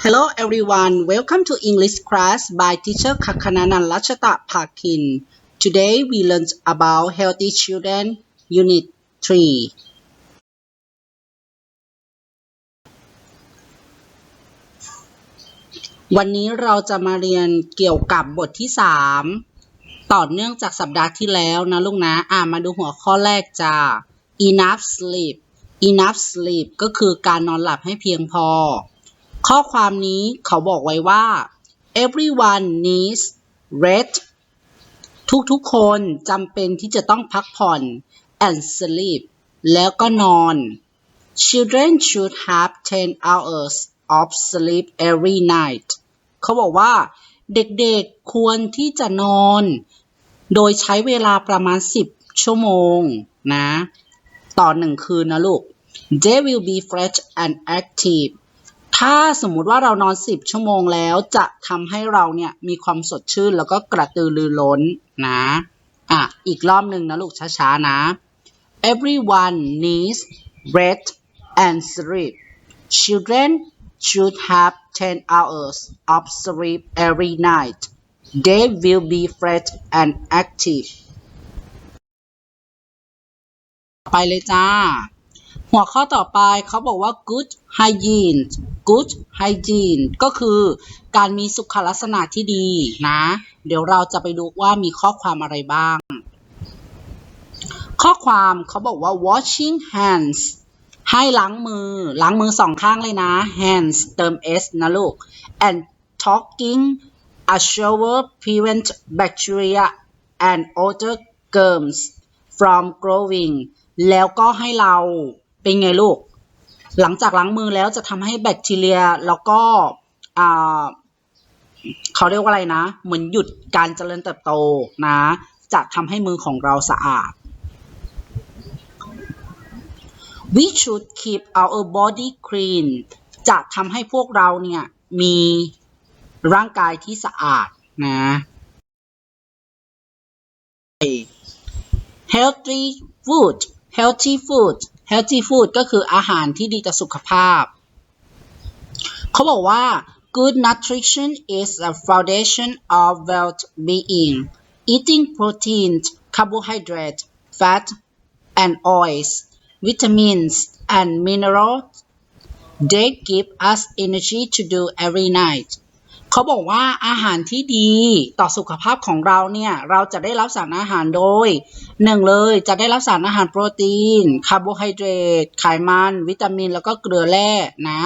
Hello everyone, welcome to English class by teacher Kakananan Lachata Pakin. Today we learn about healthy children, unit 3. วันนี้เราจะมาเรียนเกี่ยวกับบทที่ 3 ต่อเนื่องจากสัปดาห์ที่แล้วนะลูกนะ อ่ามาดูหัวข้อแรกจ้า enough sleep enough sleep ก็คือการนอนหลับให้เพียงพอ ข้อความนี้เขาบอกไว้ว่า everyone needs rest ทุกๆคนจำเป็นที่จะต้องพักผ่อน and sleep แล้วก็นอน children should have 10 hours of sleep every night เขาบอกว่า เด็กๆควรที่จะนอน โดยใช้เวลาประมาณ 10 ชั่วโมงนะ ต่อหนึ่งคืนนะลูก they will be fresh and active ถ้าสมมุติว่าเรานอน 10 ชั่วโมงแล้วจะทำให้เราเนี่ยมีความสดชื่นแล้วก็กระตือรือร้นนะอะอีกรอบหนึ่งนะลูกช้าๆนะ everyone needs rest and sleep children should have 10 hours of sleep every night they will be fresh and active ไปเลยจ้า หัวข้อต่อไปเขาบอกว่า good hygiene good hygiene ก็คือการมีสุขลักษณะที่ดีนะ เดี๋ยวเราจะไปดูว่ามีข้อความอะไรบ้าง ข้อความเขาบอกว่า washing hands ให้ล้างมือ ล้างมือสองข้างเลยนะ hands เติม s นะลูก and talking a shower prevent bacteria and other germs from growing แล้วก็ให้เราเป็นไงลูก หลังจากล้างมือแล้วจะทำให้แบคทีเรียแล้วก็เขาเรียกว่าอะไรนะ เหมือนหยุดการเจริญเติบโตนะ จะทำให้มือของเราสะอาด we should keep our body clean จะทำให้พวกเราเนี่ยมีร่างกายที่สะอาดนะ healthy food healthy food healthy food ก็คืออาหารที่ดีต่อสุขภาพ เขาบอกว่า good nutrition is a foundation of well-being eating proteins carbohydrate fat and oils vitamins and minerals they give us energy to do every night เขาบอกว่าอาหารที่ดีต่อสุขภาพของเราเนี่ยเราจะได้รับสารอาหารโดยหนึ่งเลยจะได้รับสารอาหารโปรตีนคาร์โบไฮเดรตไขมัน วิตามิน แล้วก็เกลือแร่นะ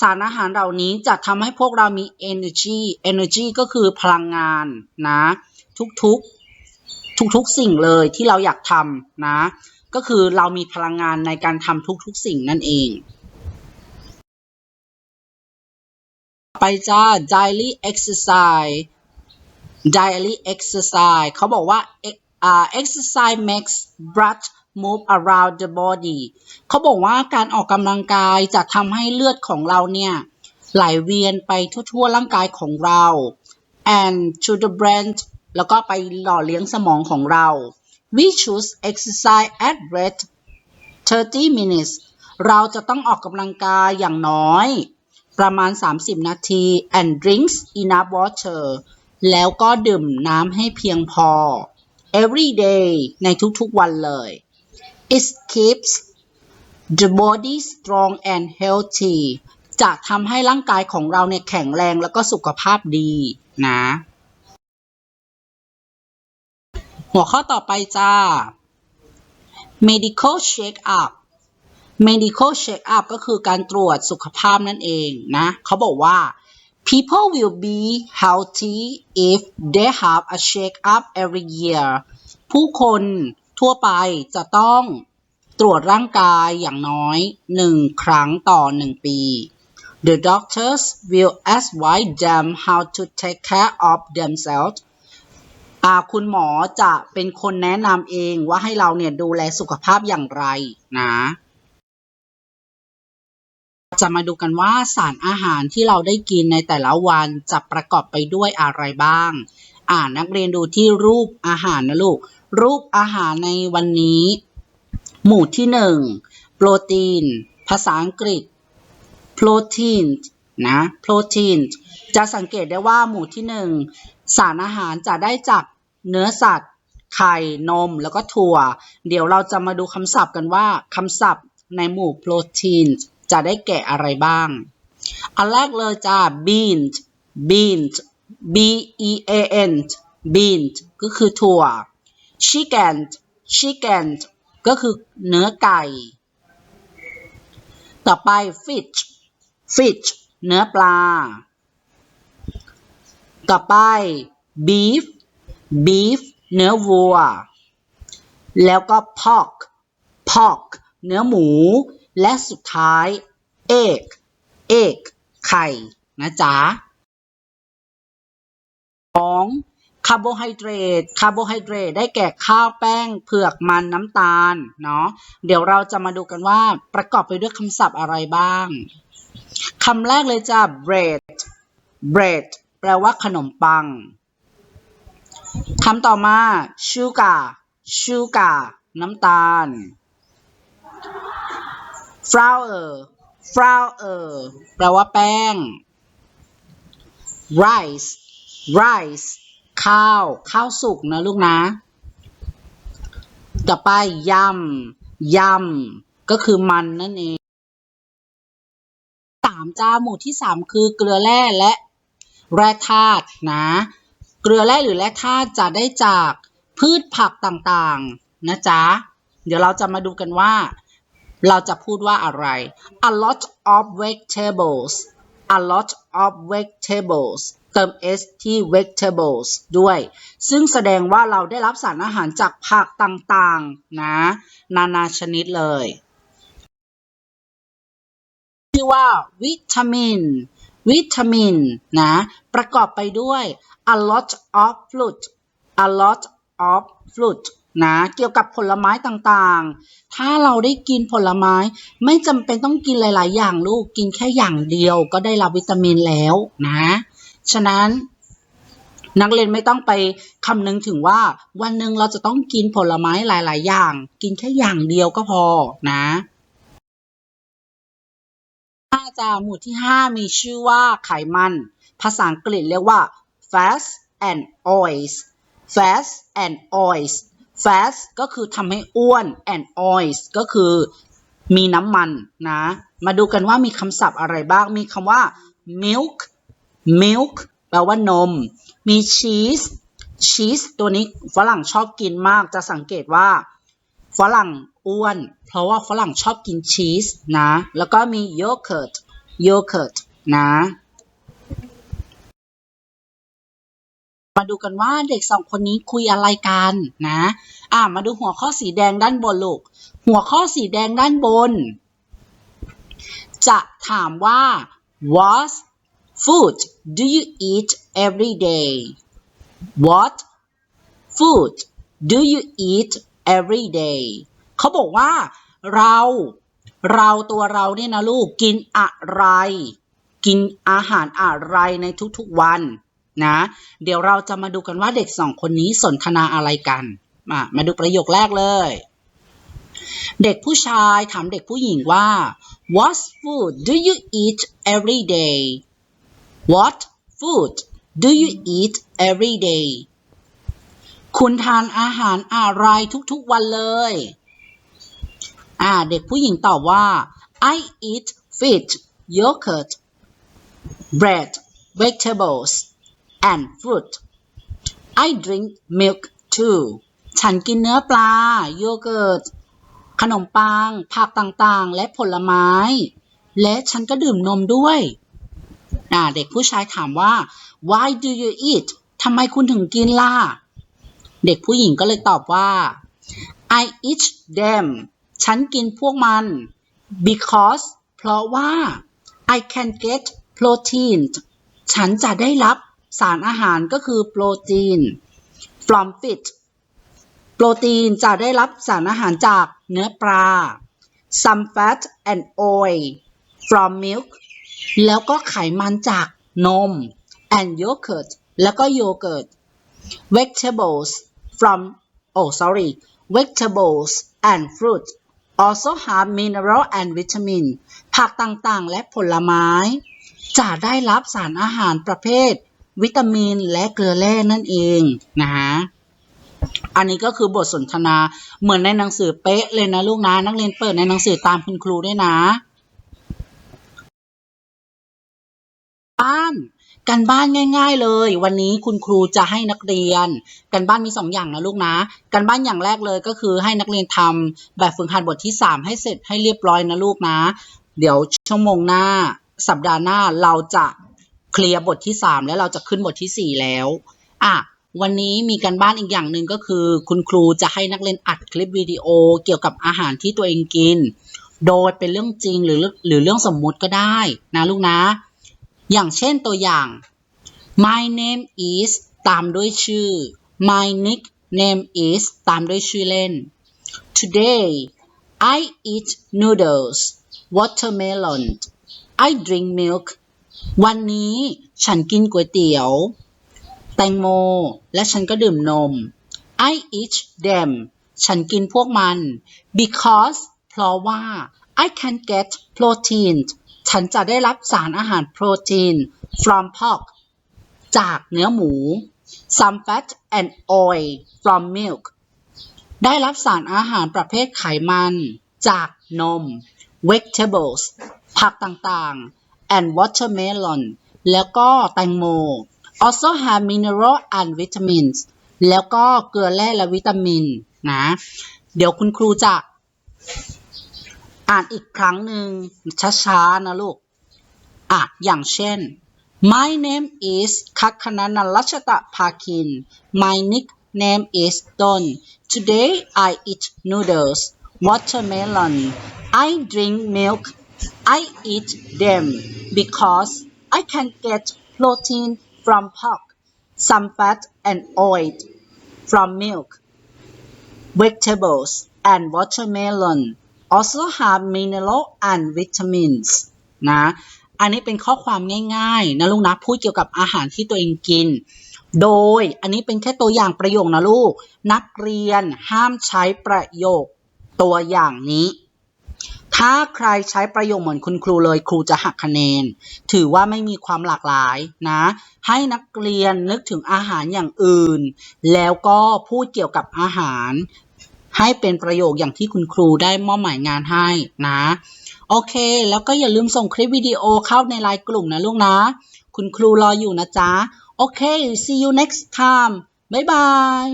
สารอาหารเหล่านี้จะทำให้พวกเรามี energy energy ก็คือพลังงานนะทุกๆทุกๆสิ่งเลยที่เราอยากทำนะ ก็คือเรามีพลังงานในการทำทุกๆสิ่งนั่นเอง ไปจ้า daily exercise daily exercise เขาบอกว่า exercise makes blood move around the body เขาบอกว่าการออกกำลังกายจะทำให้เลือดของเราเนี่ยไหลเวียนไปทั่วๆร่างกายของเรา and to the brain แล้วก็ไปหล่อเลี้ยงสมองของเรา we choose exercise at rate 30 minutes เราจะต้องออกกำลังกายอย่างน้อย ประมาณ 30 นาที and drinks enough water แล้วก็ดื่มน้ำให้เพียงพอ every day ในทุกๆวันเลย it keeps the body strong and healthy จะทำให้ร่างกายของเราเนี่ยแข็งแรงแล้วก็สุขภาพดีนะ หัวข้อต่อไปจ้า medical check up medical check up ก็คือการตรวจสุขภาพนั่นเองนะเขาบอกว่า people will be healthy if they have a check up every year ผู้คนทั่วไปจะต้องตรวจร่างกายอย่างน้อยหนึ่งครั้งต่อหนึ่งปี The doctors will advise them how to take care of themselves อาคุณหมอจะเป็นคนแนะนำเองว่าให้เราเนี่ยดูแลสุขภาพอย่างไรนะ จะมาดูกันว่าสารอาหารที่เราได้กินในแต่ละวันจะประกอบไปด้วยอะไรบ้าง อ่านักเรียนดูที่รูปอาหารนะลูก รูปอาหารในวันนี้ หมู่ที่หนึ่งโปรตีน ภาษาอังกฤษ protein นะ protein จะสังเกตได้ว่าหมู่ที่หนึ่งสารอาหารจะได้จากเนื้อสัตว์ ไข่ นม แล้วก็ถั่ว เดี๋ยวเราจะมาดูคำศัพท์กันว่าคำศัพท์ในหมู่โปรตีน จะได้แก่อะไรบ้าง อันแรกเลยจ้า bean bean b e a n bean ก็คือถั่ว chicken chicken ก็คือเนื้อไก่ ต่อไป fish fish เนื้อปลา ต่อไป beef beef เนื้อวัว แล้วก็ pork pork เนื้อหมู และสุดท้าย egg egg ไข่ นะจ๊ะของคาร์โบไฮเดรต คาร์โบไฮเดรตได้แก่ข้าวแป้ง เผือกมันน้ำตาล เนาะ เดี๋ยวเราจะมาดูกันว่าประกอบไปด้วยคำศัพท์อะไรบ้าง คำแรกเลยจ้ะ bread bread แปลว่าขนมปัง คำต่อมา sugar sugar น้ำตาล flour flour แปลว่าแป้ง rice rice ข้าว ข้าวสุกนะลูกนะ ต่อไปยำยำก็คือมันนั่นเองสามจ้าหมู่ที่สามคือเกลือแร่และแร่ธาตุนะ เกลือแร่หรือแร่ธาตุจะได้จากพืชผักต่างๆ นะจ๊ะ เดี๋ยวเราจะมาดูกันว่า เราจะพูดว่าอะไร a lot of vegetables a lot of vegetables เติม s ที่ vegetables ด้วย ซึ่งแสดงว่าเราได้รับสารอาหารจากผักต่างๆ นะ นานาชนิดเลยชื่อว่าวิตามิน วิตามินนะ ประกอบไปด้วย a lot of fruit a lot of fruit นะเกี่ยวกับผลไม้ต่างๆ ถ้าเราได้กินผลไม้ไม่จำเป็นต้องกินหลาย ๆ อย่างลูกกินแค่อย่างเดียวก็ได้รับวิตามินแล้วนะ ฉะนั้นนักเรียนไม่ต้องไปคำนึงถึงว่าวันหนึ่งเราจะต้องกินผลไม้หลาย ๆ อย่าง กินแค่อย่างเดียวก็พอนะห้าจาหมู่ที่ห้ามีชื่อว่าไขมัน ภาษาอังกฤษเรียกว่า fats and oils fats and oils fats ก็คือทำให้อ้วน and oils ก็คือมีน้ำมันนะ มาดูกันว่ามีคำศัพท์อะไรบ้าง มีคำว่า milk milk แปลว่านม มี cheese cheese ตัวนี้ฝรั่งชอบกินมาก จะสังเกตว่าฝรั่งอ้วน เพราะว่าฝรั่งชอบกินชีสนะ แล้วก็มีโยเกิร์ตโยเกิร์ตนะ มาดูกันว่าเด็กสองคนนี้คุยอะไรกันนะ อ่ามาดูหัวข้อสีแดงด้านบนลูก หัวข้อสีแดงด้านบน จะถามว่า what food do you eat every day what food do you eat every day เขาบอกว่าเรา เราตัวเราเนี่ยนะลูกกินอะไร กินอาหารอะไรในทุกๆวัน นะ เดี๋ยวเราจะมาดูกันว่าเด็กสองคนนี้สนทนาอะไรกัน มามาดูประโยคแรกเลย เด็กผู้ชายถามเด็กผู้หญิงว่า What food do you eat every day What food do you eat every day คุณทานอาหารอะไรทุกๆวันเลย อ่า เด็กผู้หญิงตอบว่า I eat fish yogurt bread vegetables and fruit I drink milk too ฉันกินเนื้อปลา โยเกิร์ต ขนมปัง ผักต่างๆ และผลไม้ และฉันก็ดื่มนมด้วยเด็กผู้ชายถามว่า why do you eat ทำไมคุณถึงกินล่ะ เด็กผู้หญิงก็เลยตอบว่า I eat them ฉันกินพวกมัน because เพราะว่า I can get protein ฉันจะได้รับ สารอาหารก็คือโปรตีน from fish โปรตีนจะได้รับสารอาหารจากเนื้อปลา some fat and oil from milk แล้วก็ไขมันจากนม and yogurt แล้วก็โยเกิร์ต vegetables from oh sorry vegetables and fruit also have mineral and vitamin ผักต่างๆ และผลไม้ จะได้รับสารอาหารประเภท วิตามินและเกลือแร่นั่นเองนะฮะอันนี้ก็คือบทสนทนาเหมือนในหนังสือเป๊ะเลยนะลูกนะนักเรียนเปิดในหนังสือตามคุณครูด้วยนะบ้านกันบ้านง่าย ๆ เลย วันนี้คุณครูจะให้นักเรียน กันบ้านมีสองอย่างนะลูกนะกันบ้านอย่างแรกเลยก็คือให้นักเรียนทำแบบฝึกหัดบทที่ 3 ให้เสร็จให้เรียบร้อยนะลูกนะ เดี๋ยวชั่วโมงหน้า สัปดาห์หน้าเราจะ เคลียร์บทที่ 3 แล้วเราจะขึ้นบทที่ 4 แล้ว อะ วันนี้มีการบ้านอีกอย่างหนึ่งก็คือ คุณครูจะให้นักเรียนอัดคลิปวิดีโอเกี่ยวกับอาหารที่ตัวเองกิน โดยเป็นเรื่องจริงหรือหรือเรื่องสมมุติก็ได้นะลูกนะ อย่างเช่นตัวอย่าง My name is ตามด้วยชื่อ My nickname is ตามด้วยชื่อเล่น Today I eat noodles watermelon I drink milk วันนี้ฉันกินก๋วยเตี๋ยว แตงโม และฉันก็ดื่มนม I eat them ฉันกินพวกมัน because เพราะว่า I can get protein ฉันจะได้รับสารอาหารโปรตีน from pork จากเนื้อหมู some fat and oil from milk ได้รับสารอาหารประเภทไขมัน จากนม vegetables ผักต่างๆ and watermelon แล้วก็แตงโม also have mineral and vitamins แล้วก็เกลือแร่และวิตามินนะ เดี๋ยวคุณครูจะอ่านอีกครั้งหนึ่งช้าๆนะลูก อะ อย่างเช่น My name is คัคคณนันรัชตะภาคิน My nickname is Don Today I eat noodles watermelon I drink milk I eat them because I can get protein from pork some fat and oil from milk vegetables and watermelon also have mineral and vitamins นะ อันนี้เป็นข้อความง่ายๆ นะลูกนะ พูดเกี่ยวกับอาหารที่ตัวเองกิน โดยอันนี้เป็นแค่ตัวอย่างประโยคนะลูก นักเรียนห้ามใช้ประโยคตัวอย่างนี้ ถ้าใครใช้ประโยคเหมือนคุณครูเลยครูจะหักคะแนน ถือว่าไม่มีความหลากหลายนะ ให้นักเรียนนึกถึงอาหารอย่างอื่น แล้วก็พูดเกี่ยวกับอาหาร ให้เป็นประโยคอย่างที่คุณครูได้มอบหมายงานให้นะ โอเค แล้วก็อย่าลืมส่งคลิปวิดีโอเข้าในไลน์กลุ่มนะลูกนะ คุณครูรออยู่นะจ๊ะ โอเค see you next time บ๊ายบาย